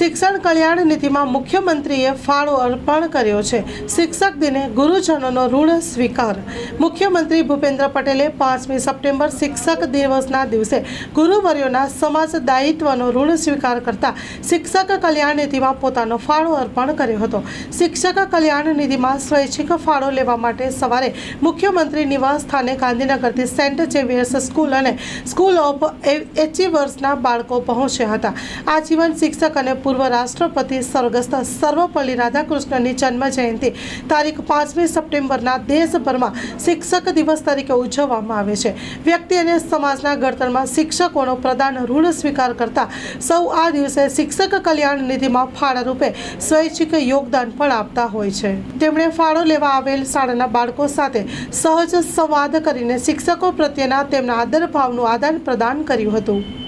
શિક્ષણ કલ્યાણ નીતિમાં મુખ્યમંત્રીએ ફાળો અર્પણ કર્યો છે. શિક્ષક દિને ગુરુજનોનો ઋણ સ્વીકાર. મુખ્યમંત્રી ભૂપેન્દ્ર પટેલે પાંચમી સપ્ટેમ્બર શિક્ષક દિવસના દિવસે ગુરુવર્યોના સમાજ દાયિત્વનો ઋણ સ્વીકાર કરતા શિક્ષક કલ્યાણ નીતિમાં પોતાનો ફાળો અર્પણ કર્યો હતો. શિક્ષક કલ્યાણ નિધિમાં સ્વૈચ્છિક ફાળો લેવા માટે સવારે મુખ્યમંત્રી નિવાસ સ્થાને ગાંધીનગરથી સેન્ટ ઝેવિયર્સ સ્કૂલ અને સ્કૂલ ઓફ એચિવર્સના બાળકો પહોંચ્યા હતા. આજીવન શિક્ષક અને પૂર્વ રાષ્ટ્રપતિ સ્વર્ગસ્થ સર્વપલ્લી રાધાકૃષ્ણની જન્મ જયંતિ તારીખ પાંચમી સપ્ટેમ્બરના દેશભરમાં શિક્ષક દિવસ તરીકે ઉજવવામાં આવે છે. વ્યક્તિ અને સમાજના ઘડતરમાં શિક્ષકોનો પ્રદાન ઋણ સ્વીકાર કરતા સૌ આ દિવસે શિક્ષક કલ્યાણ નિધિમાં ફાળા રૂપે સ્વૈચ્છિક યોગદાન પણ આપતા હોય છે. તેમણે ફાળો લેવા આવેલ શાળાના બાળકો સાથે સહજ સંવાદ કરીને શિક્ષકો પ્રત્યેના તેમના આદર ભાવનું આદાન પ્રદાન કર્યું હતું.